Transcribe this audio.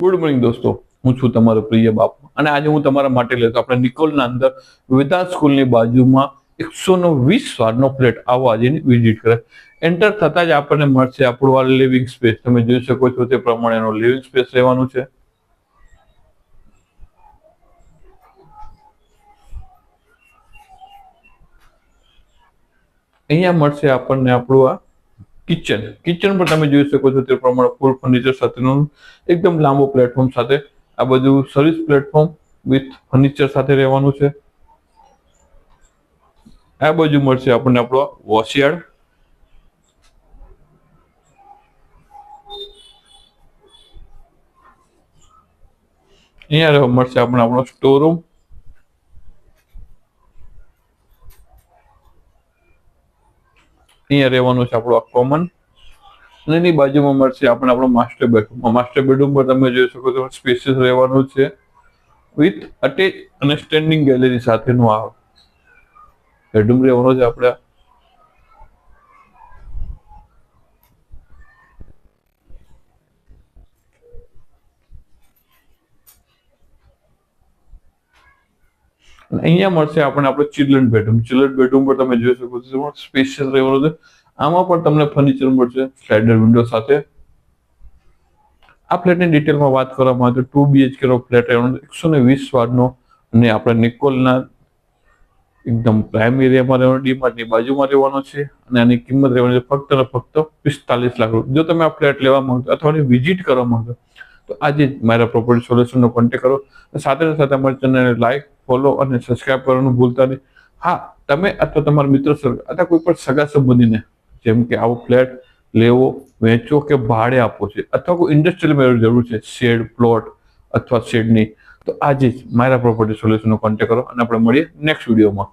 Good morning દોસ્તો. હું છું તમારો પ્રિય બાપ. અને આજે હું તમારા માટે લેતો આપણે નિકોલના અંદર વેદા સ્કૂલની બાજુમાં એકસો નો વીસ વારનો ફ્લેટ આવો આજે વિઝિટ કરે. એન્ટર થતાં જ આપણને મળશે આપણું આ લિવિંગ સ્પેસ તમે જોઈ શકો છો તે પ્રમાણેનો લિવિંગ સ્પેસ રહેવાનું છે. અહીંયા મળશે આપણને આપણું આ કિચન કિચન પર તમે જોઈ શકો છો તે પ્રમાણે ફૂલ ફર્નિચર સાથેનું એકદમ લાંબો પ્લેટફોર્મ સાથે આ બધું સર્વિસ પ્લેટફોર્મ વિથ ફર્નિચર સાથે રહેવાનું છે. આ બાજુ મળશે આપણને આપણો વોશયાર્ડ અહીંયા મળશે આપણે આપણો સ્ટોર રૂમ અહીંયા રહેવાનું છે આપણું આ કોમન અને એની બાજુમાં મળશે આપણે આપણો માસ્ટર બેડરૂમ માસ્ટર બેડરૂમ પર તમે જોઈ શકો છો સ્પેસિસ રહેવાનું છે વિથ અટેચ અને સ્ટેન્ડિંગ ગેલેરી સાથેનું આ બેડરૂમ રહેવાનો છે આપણે અને અહીંયા મળશે આપણને આપણે ચિલ્ડ્રન બેડરૂમ. ચિલ્ડ્રન બેડરૂમ પર તમે જોઈ શકો છો સ્પેશિયસ રહેવાનું છે. આમાં પણ તમને ફર્નિચર મળશે, સ્લાઇડર, વિન્ડો સાથે. આ ફ્લેટની ડિટેલમાં વાત કરવામાં આવે તો ટુ બીએચકેનો ફ્લેટ રહેવાનો એકસો ને વીસ વારનો અને આપણે નિકોલના એકદમ પ્રાઇમ એરિયામાં રહેવાનો, ડીમાર્ટની બાજુમાં રહેવાનો છે. અને આની કિંમત રહેવાની છે ફક્ત અને ફક્ત પિસ્તાલીસ લાખ રૂપિયા. જો તમે આ ફ્લેટ લેવા માંગતો અથવા વિઝિટ કરવા માંગતો, તો આજે જ મારા પ્રોપર્ટી સોલ્યુશનનો કોન્ટેક્ટ કરો. સાથે સાથે અમારી ચેનલને લાઈક ફોલો અને સબસ્ક્રાઇબ કરવાનું ભૂલતા નહીં. હા, તમે અથવા તમારા મિત્ર સર્કલ અથવા કોઈ પણ સગા સંબંધીને જેમ કે આવો ફ્લેટ લેવો વેચવો કે ભાડે આપવો છે અથવા કોઈ ઇન્ડસ્ટ્રીયલ મેળવવાની જરૂર છે, શેડ પ્લોટ અથવા શેડની, તો આજે જ મારા પ્રોપર્ટી સોલ્યુશનનો કોન્ટેક્ટ કરો અને આપણે મળીએ નેક્સ્ટ વિડીયોમાં